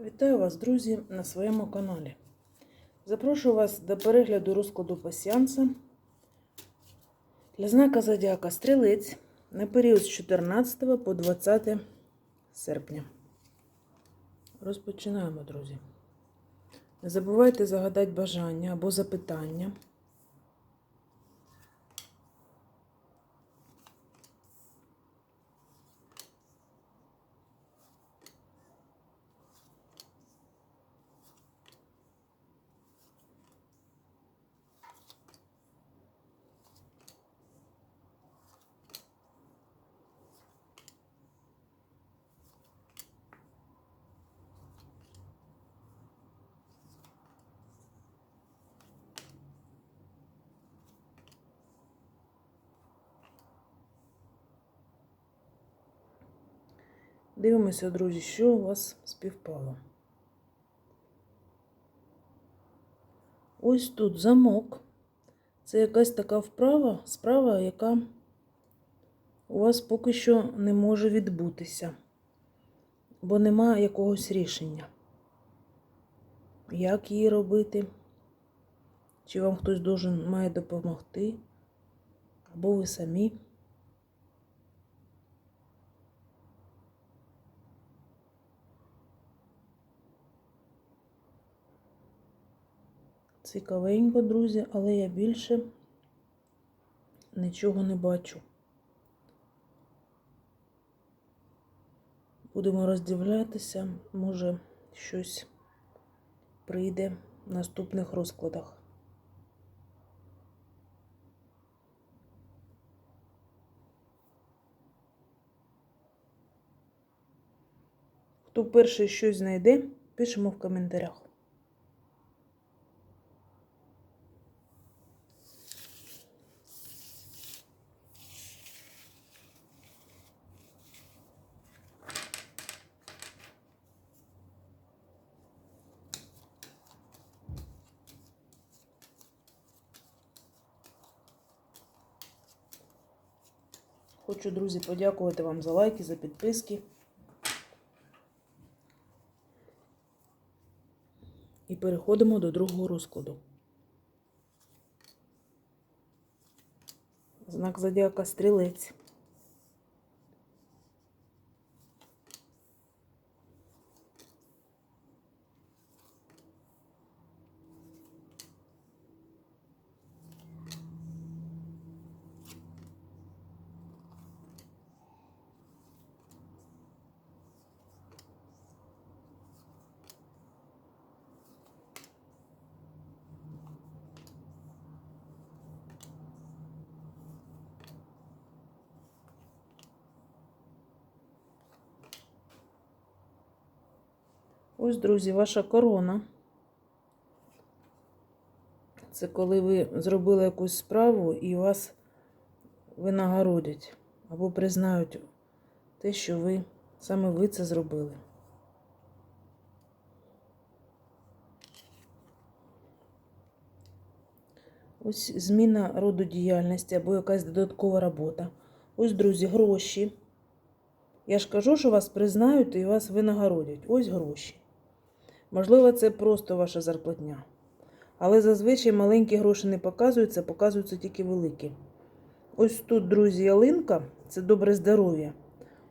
Вітаю вас, друзі, на своєму каналі. Запрошую вас до перегляду розкладу пасіанса для знака Зодіака Стрілець на період з 14 по 20 серпня. Розпочинаємо, друзі. Не забувайте загадати бажання або запитання. Дивимося, друзі, що у вас співпало. Ось тут замок. Це якась така вправа, справа, яка у вас поки що не може відбутися, бо нема якогось рішення. Як її робити? Чи вам хтось должен має допомогти? Або ви самі? Цікавенько, друзі, але я більше нічого не бачу. Будемо роздивлятися, може щось прийде в наступних розкладах. Хто перший щось знайде, пишемо в коментарях. Хочу, друзі, подякувати вам за лайки, за підписки. І переходимо до другого розкладу. Знак зодіака стрілець. Ось, друзі, ваша корона. Це коли ви зробили якусь справу і вас винагородять або признають те, що ви саме ви це зробили. Ось зміна роду діяльності або якась додаткова робота. Ось, друзі, гроші. Я ж кажу, що вас признають і вас винагородять. Ось гроші. Можливо, це просто ваша зарплатня. Але зазвичай маленькі гроші не показуються, показуються тільки великі. Ось тут, друзі, ялинка це добре здоров'я.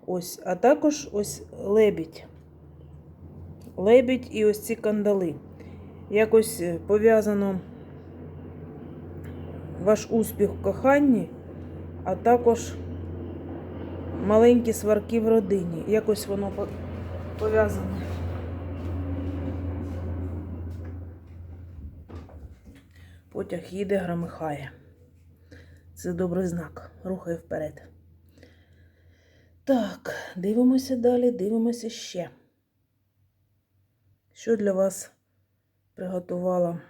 Ось, а також ось лебідь. Лебідь і ось ці кандали. Якось е, пов'язано ваш успіх в коханні, а також маленькі сварки в родині. Якось воно по- Потяг їде, громихає. Це добрий знак. Рухає вперед. Так, дивимося далі, дивимося ще. Що для вас приготувала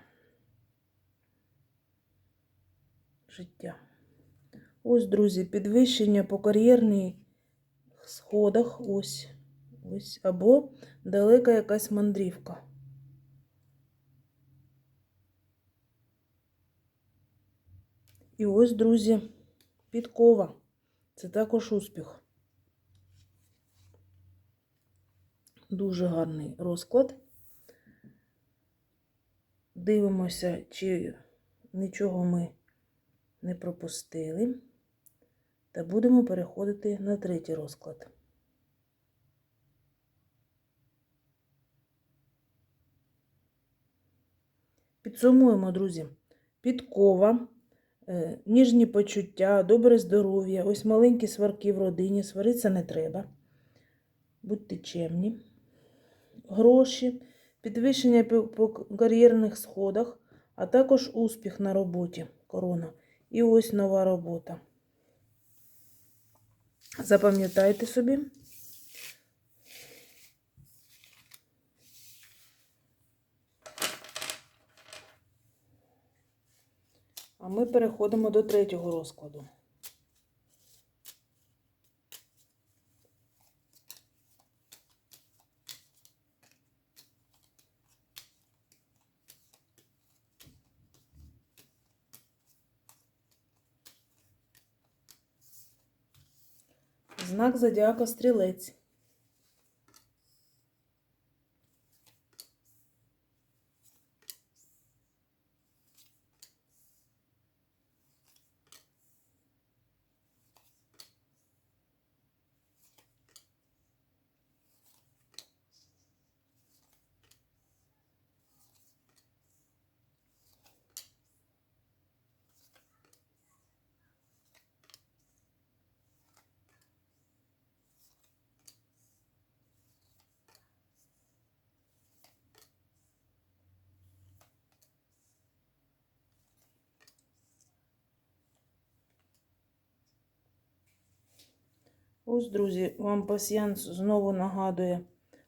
життя? Ось, друзі, підвищення по кар'єрній сходах. Ось. Ось. Або далека якась мандрівка. І ось, друзі, підкова. Це також успіх. Дуже гарний розклад. Дивимося, чи нічого ми не пропустили. Та будемо переходити на третій розклад. Підсумуємо, друзі. Підкова, ніжні почуття, добре здоров'я, ось маленькі сварки в родині, сваритися не треба. Будьте чемні. Гроші, підвищення по кар'єрних сходах, а також успіх на роботі. Корона. І ось нова робота. Запам'ятайте собі. А ми переходимо до третього розкладу. Знак зодіака стрілець. Ось, друзі, вам пасіянс знову нагадує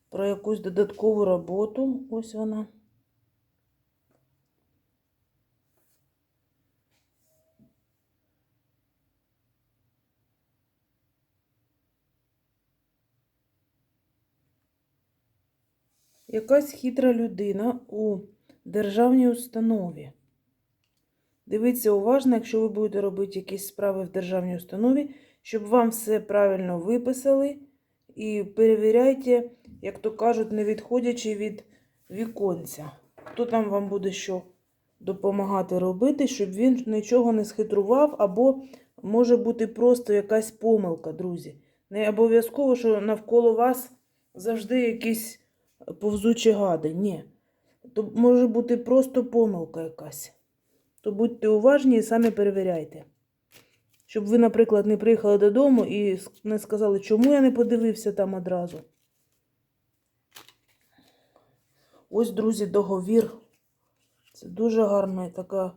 про якусь додаткову роботу. Ось вона. Якась хитра людина у державній установі. Дивіться уважно, якщо ви будете робити якісь справи в державній установі, щоб вам все правильно виписали. І перевіряйте, як то кажуть, не відходячи від віконця. Хто там вам буде що допомагати робити, щоб він нічого не схитрував, або може бути просто якась помилка, друзі. Не обов'язково, що навколо вас завжди якісь повзучі гади. Ні. То може бути просто помилка якась. То будьте уважні і самі перевіряйте. Щоб ви, наприклад, не приїхали додому і не сказали, чому я не подивився там одразу. Ось, друзі, договір. Це дуже гарний така,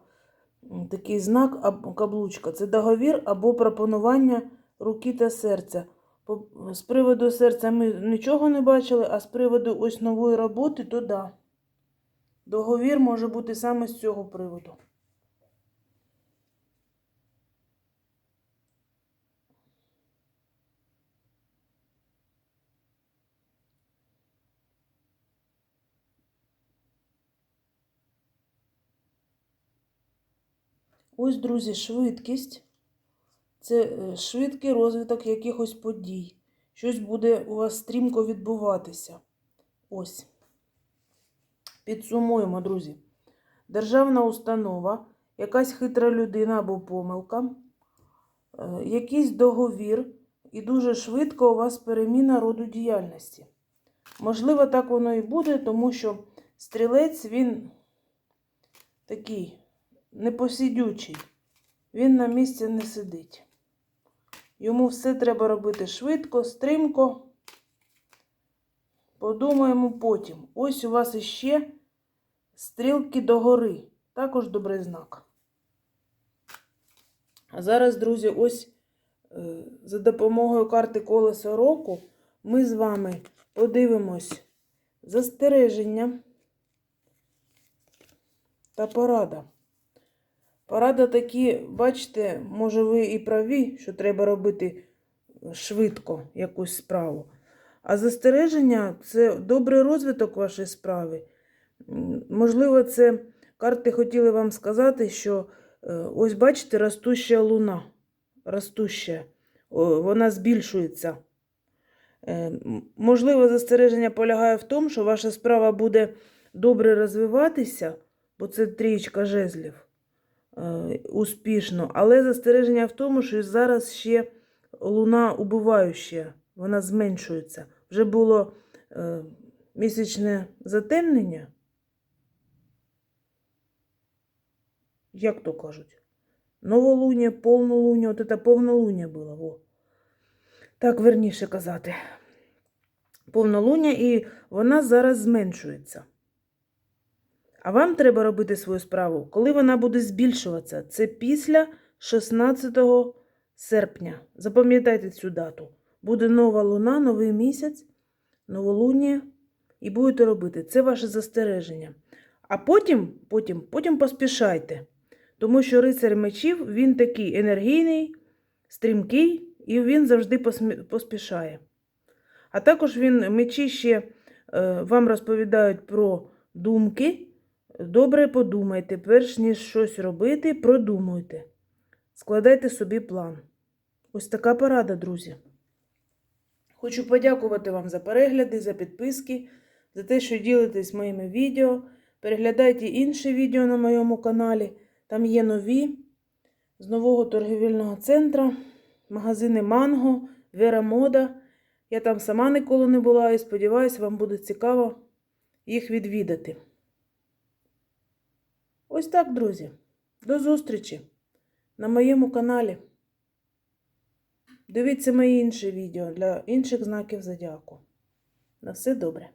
такий знак або каблучка. Це договір або пропонування руки та серця. З приводу серця ми нічого не бачили, а з приводу ось нової роботи, то да. Договір може бути саме з цього приводу. Ось, друзі, швидкість. Це е, швидкий розвиток якихось подій. Щось буде у вас стрімко відбуватися. Ось. Підсумуємо, друзі. Державна установа, якась хитра людина або помилка, е, якийсь договір, і дуже швидко у вас переміна роду діяльності. Можливо, так воно і буде, тому що стрілець він такий непосидючий. Він на місці не сидить. Йому все треба робити швидко, стримко. Подумаємо потім. Ось у вас іще стрілки догори. Також добрий знак. А зараз, друзі, ось е, за допомогою карти колеса року ми з вами подивимось застереження та порада. Порада такі, бачите, може, ви і праві, що треба робити швидко якусь справу. А застереження це добрий розвиток вашої справи. Можливо, це карти хотіли вам сказати, що е, ось бачите, ростуща луна. Ростуща, вона збільшується. Е, Можливо, застереження полягає в тому, що ваша справа буде добре розвиватися, бо це трієчка жезлів е, успішно, але застереження в тому, що зараз ще луна убиваюча, вона зменшується. Вже було е, місячне затемнення. Як то кажуть? Новолуння, повнолуння, от це повнолуння було. Во. Так верніше казати. Повнолуння, і вона зараз зменшується. А вам треба робити свою справу, коли вона буде збільшуватися. Це після 16 серпня. Запам'ятайте цю дату. Буде нова луна, новий місяць, новолуння. І будете робити. Це ваше застереження. А потім, потім, потім поспішайте. Тому що рицар мечів він такий енергійний, стрімкий, і він завжди поспішає. А також він мечі ще е, вам розповідають про думки. Добре подумайте, перш ніж щось робити, продумуйте. Складайте собі план. Ось така порада, друзі. Хочу подякувати вам за перегляди, за підписки, за те, що ділитесь моїми відео. Переглядайте інші відео на моєму каналі. Там є нові з нового торгівельного центру, магазини Манго, Вера Мода. Я там сама ніколи не була і сподіваюся, вам буде цікаво їх відвідати. Ось так, друзі. До зустрічі на моєму каналі. Дивіться мої інші відео для інших знаків зодіаку. На все добре.